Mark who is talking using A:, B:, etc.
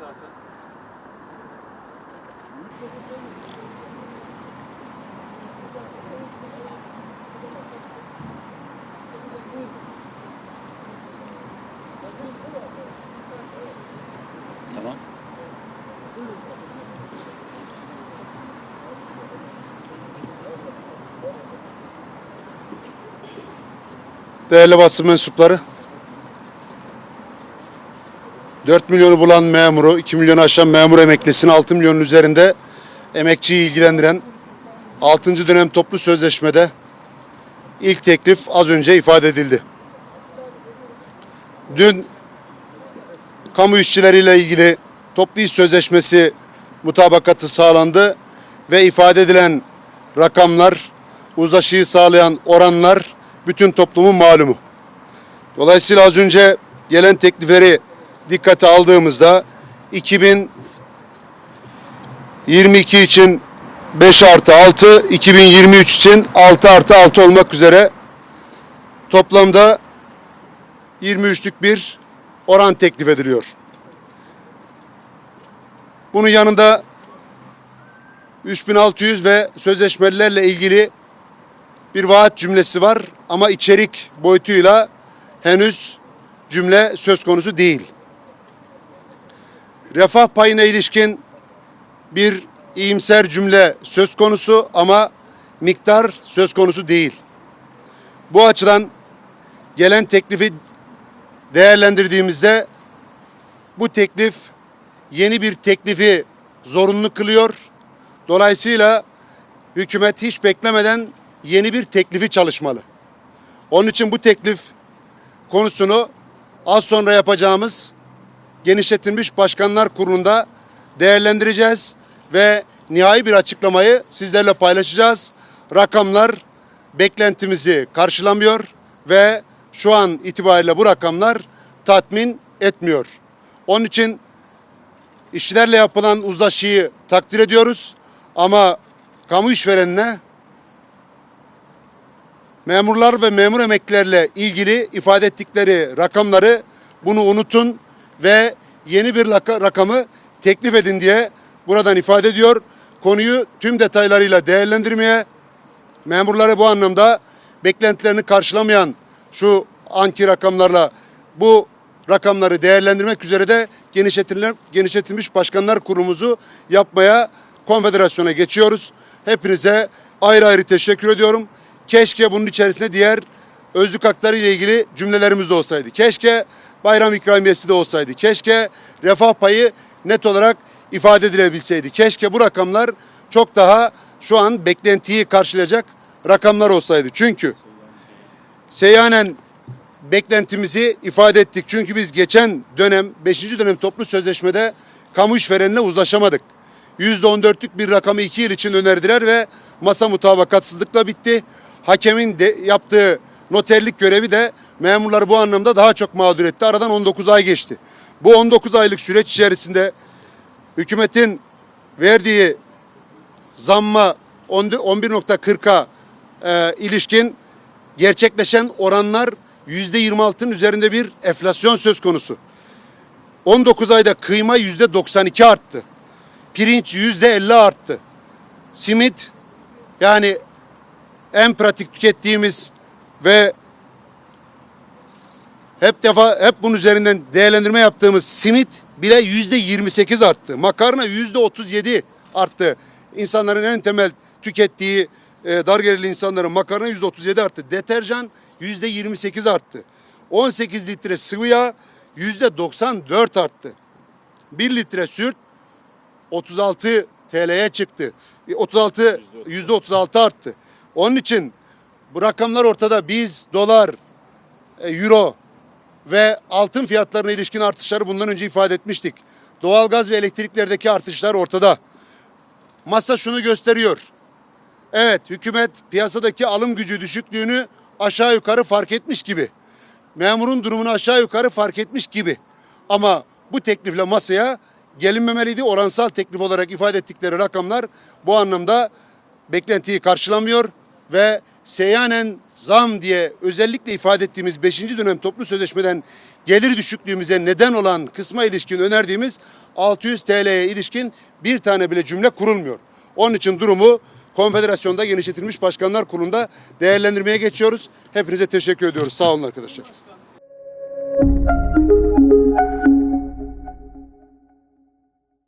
A: zaten.
B: Tamam.
C: Değerli basın mensupları, 4 milyonu bulan memuru, 2 milyonu aşan memur emeklisini 6 milyonun üzerinde emekçiyi ilgilendiren 6. dönem toplu sözleşmede ilk teklif az önce ifade edildi. Dün kamu işçileriyle ilgili toplu iş sözleşmesi mutabakatı sağlandı ve ifade edilen rakamlar, uzlaşıyı sağlayan oranlar bütün toplumun malumu. Dolayısıyla az önce gelen teklifleri dikkate aldığımızda 2022 için 5 artı 6, 2023 için 6 artı 6 olmak üzere toplamda 23'lük bir oran teklif ediliyor. Bunun yanında 3600 ve sözleşmelilerle ilgili bir vaat cümlesi var ama içerik boyutuyla henüz cümle söz konusu değil. Refah payına ilişkin bir iyimser cümle söz konusu ama miktar söz konusu değil. Bu açıdan gelen teklifi değerlendirdiğimizde bu teklif yeni bir teklifi zorunlu kılıyor. Dolayısıyla hükümet hiç beklemeden yeni bir teklifi çalışmalı. Onun için bu teklif konusunu az sonra yapacağımız genişletilmiş başkanlar kurulunda değerlendireceğiz ve nihai bir açıklamayı sizlerle paylaşacağız. Rakamlar beklentimizi karşılamıyor ve şu an itibariyle bu rakamlar tatmin etmiyor. Onun için işçilerle yapılan uzlaşıyı takdir ediyoruz ama kamu işverenine memurlar ve memur emeklilerle ilgili ifade ettikleri rakamları bunu unutun ve yeni bir rakamı teklif edin diye buradan ifade ediyor. Konuyu tüm detaylarıyla değerlendirmeye, memurları bu anlamda beklentilerini karşılamayan şu anki rakamlarla bu rakamları değerlendirmek üzere de genişletilmiş, başkanlar kurulumuzu yapmaya konfederasyona geçiyoruz. Hepinize ayrı ayrı teşekkür ediyorum. Keşke bunun içerisinde diğer özlük hakları ile ilgili cümlelerimiz de olsaydı. Keşke bayram ikramiyesi de olsaydı. Keşke refah payı net olarak ifade edilebilseydi. Keşke bu rakamlar çok daha şu an beklentiyi karşılayacak rakamlar olsaydı. Çünkü seyyanen beklentimizi ifade ettik. Çünkü biz geçen dönem 5. dönem toplu sözleşmede kamu işverenine uzlaşamadık. %14'lük bir rakamı 2 yıl için önerdiler ve masa mutabakatsızlıkla bitti. Hakemin de yaptığı noterlik görevi de memurları bu anlamda daha çok mağdur etti. Aradan 19 ay geçti. Bu 19 aylık süreç içerisinde hükümetin verdiği zamma 11.40'a e, ilişkin gerçekleşen oranlar %26'nın üzerinde bir enflasyon söz konusu. 19 ayda kıyma %92 arttı. Pirinç %50 arttı. Simit yani en pratik tükettiğimiz ve hep defa hep bunun üzerinden değerlendirme yaptığımız simit bile yüzde 28 arttı. Makarna yüzde 37 arttı. İnsanların en temel tükettiği e, dar gelirli insanların makarna yüzde 37 arttı. Deterjan yüzde 28 arttı. 18 litre sıvı yağ yüzde 94 arttı. 1 litre süt 36 TL'ye çıktı. E, 36 yüzde 36 arttı. Onun için bu rakamlar ortada. Biz dolar, e, euro ve altın fiyatlarına ilişkin artışları bundan önce ifade etmiştik. Doğalgaz ve elektriklerdeki artışlar ortada. Masa şunu gösteriyor. Evet hükümet piyasadaki alım gücü düşüklüğünü aşağı yukarı fark etmiş gibi. Memurun durumunu aşağı yukarı fark etmiş gibi. Ama bu teklifle masaya gelinmemeliydi. Oransal teklif olarak ifade ettikleri rakamlar bu anlamda beklentiyi karşılamıyor ve seyyanen zam diye özellikle ifade ettiğimiz 5. dönem toplu sözleşmeden gelir düşüklüğümüze neden olan kısma ilişkin önerdiğimiz 600 TL'ye ilişkin bir tane bile cümle kurulmuyor. Onun için durumu Konfederasyon'da genişletilmiş başkanlar kurulunda değerlendirmeye geçiyoruz. Hepinize teşekkür ediyoruz. Sağ olun arkadaşlar.